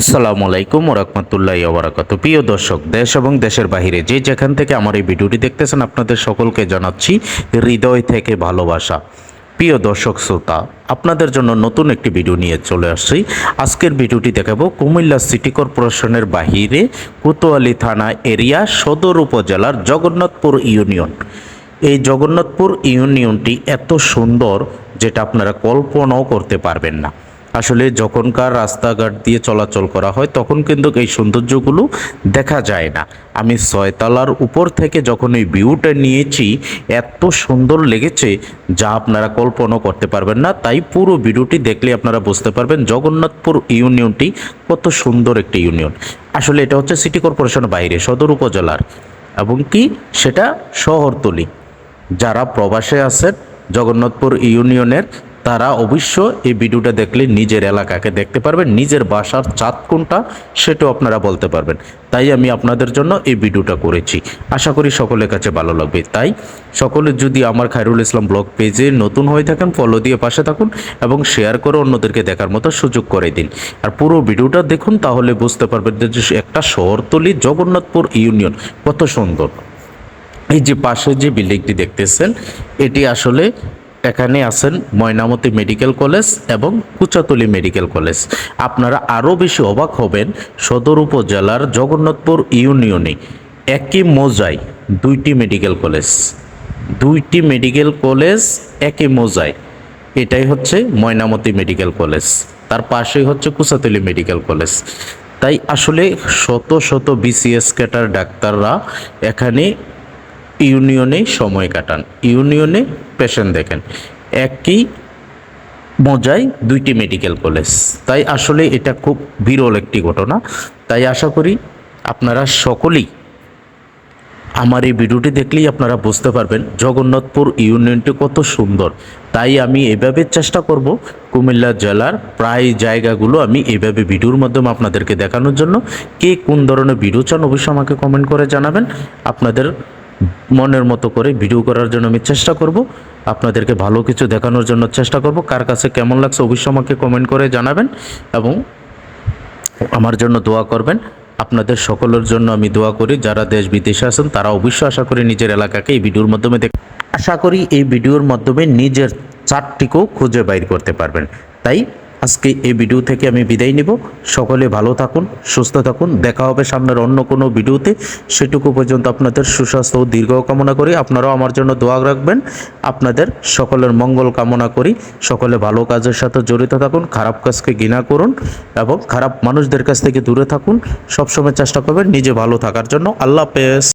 আসসালামু আলাইকুম ওরহমতুল্লাহ ওবরাকাত প্রিয় দর্শক, দেশ এবং দেশের বাহিরে যে যেখান থেকে আমার এই ভিডিওটি দেখতেছেন, আপনাদের সকলকে জানাচ্ছি হৃদয় থেকে ভালোবাসা। প্রিয় দর্শক, শ্রোতা, আপনাদের জন্য নতুন একটি ভিডিও নিয়ে চলে আসছি। আজকের ভিডিওটি দেখাবো কুমিল্লা সিটি কর্পোরেশনের বাহিরে কোতোয়ালি থানা এরিয়া সদর উপজেলার জগন্নাথপুর ইউনিয়ন। এই জগন্নাথপুর ইউনিয়নটি এত সুন্দর যেটা আপনারা কল্পনাও করতে পারবেন না। আসলে যখনকার রাস্তাঘাট দিয়ে চলাচল করা হয়, তখন কিন্তু এই সৌন্দর্যগুলো দেখা যায় না। আমি ছয়তলার উপর থেকে যখন এই ভিউটা নিয়েছি, এত সুন্দর লেগেছে যা আপনারা কল্পনা করতে পারবেন না। তাই পুরো ভিডিওটি দেখলে আপনারা বুঝতে পারবেন জগন্নাথপুর ইউনিয়নটি কত সুন্দর একটি ইউনিয়ন। আসলে এটা হচ্ছে সিটি কর্পোরেশনের বাইরে, সদর উপজেলার। এবং কি? সেটা শহরতলি। যারা প্রবাসে আছেন, জগন্নাথপুর ইউনিয়নের তারা অবশ্য এই ভিডিওটা দেখলে নিজের এলাকাকে দেখতে পারবেন, নিজের বাসার চাঁদ কোনটা সেটাও আপনারা বলতে পারবেন। তাই আমি আপনাদের জন্য এই ভিডিওটা করেছি। আশা করি সকলের কাছে ভালো লাগবে। তাই সকলে যদি আমার খায়রুল ইসলাম ব্লগ পেজে নতুন হয়ে থাকেন ফলো দিয়ে পাশে থাকুন এবং শেয়ার করে অন্যদেরকে দেখার মতো সুযোগ করে দিন। আর পুরো ভিডিওটা দেখুন, তাহলে বুঝতে পারবেন যে একটা শহরতলি জগন্নাথপুর ইউনিয়ন কত সুন্দর। এই যে পাশে যে বিল্ডিংটি দেখতেছেন, এটি আসলে এখানে আছেন ময়নামতি মেডিকেল কলেজ এবং কুচাতলি মেডিকেল কলেজ। আপনারা আরও বেশি অবাক হবেন সদর উপজেলার জগন্নাথপুর ইউনিয়নে একই মোজায় দুইটি মেডিকেল কলেজ। দুইটি মেডিকেল কলেজ একই মোজায়। এটাই হচ্ছে ময়নামতি মেডিকেল কলেজ। তার পাশেই হচ্ছে কুচাতলি মেডিকেল কলেজ। তাই আসলে শত শত বিসিএস ক্যাটার ডাক্তাররা এখানে ইউনিয়নে সময় কাটান, ইউনিয়নে পেশেন্ট দেখেন। একই মজায় দুইটি মেডিকেল কলেজ তাই আসলে এটা খুব বিরল একটি ঘটনা। তাই আশা করি আপনারা সকলেই আমার এই ভিডিওটি দেখলেই আপনারা বুঝতে পারবেন, জগন্নাথপুর ইউনিয়নটি কত সুন্দর। তাই আমি এভাবে চেষ্টা করব কুমিল্লা জেলার প্রায় জায়গাগুলো আমি এভাবে ভিডিওর মাধ্যমে আপনাদেরকে দেখানোর জন্য। কে কোন ধরনের ভিডিও চান অবশ্যই আমাকে কমেন্ট করে জানাবেন। আপনাদের মনের মতো করে ভিডিও করার জন্য আমি চেষ্টা করব। আপনাদেরকে ভালো কিছু দেখানোর জন্য চেষ্টা করব। কার কাছে কেমন লাগছে অবশ্যই আমাকে কমেন্ট করে জানাবেন এবং আমার জন্য দোয়া করবেন। আপনাদের সকলের জন্য আমি দোয়া করি। যারা দেশ বিদেশে আছেন, তারা অবশ্যই আশা করি নিজের এলাকাকে এই ভিডিওর মাধ্যমে দেখ আশা করি এই ভিডিওর মাধ্যমে নিজের চারটিকেও খুঁজে বাইর করতে পারবেন। তাই আজকে এই ভিডিও থেকে আমি বিদায় নিব। সকলে ভালো থাকুন, সুস্থ থাকুন। দেখা হবে সামনের অন্য কোনো ভিডিওতে সেটুকু পর্যন্ত আপনাদের সুস্বাস্থ্য ও দীর্ঘ কামনা করি। আপনারাও আমার জন্য দোয়া রাখবেন। আপনাদের সকলের মঙ্গল কামনা করি। সকলে ভালো কাজের সাথে জড়িত থাকুন, খারাপ কাজকে ঘৃণা করুন এবং খারাপ মানুষদের কাছ থেকে দূরে থাকুন। সবসময় চেষ্টা করবেন নিজে ভালো থাকার জন্য। আল্লাহ হাফেজ।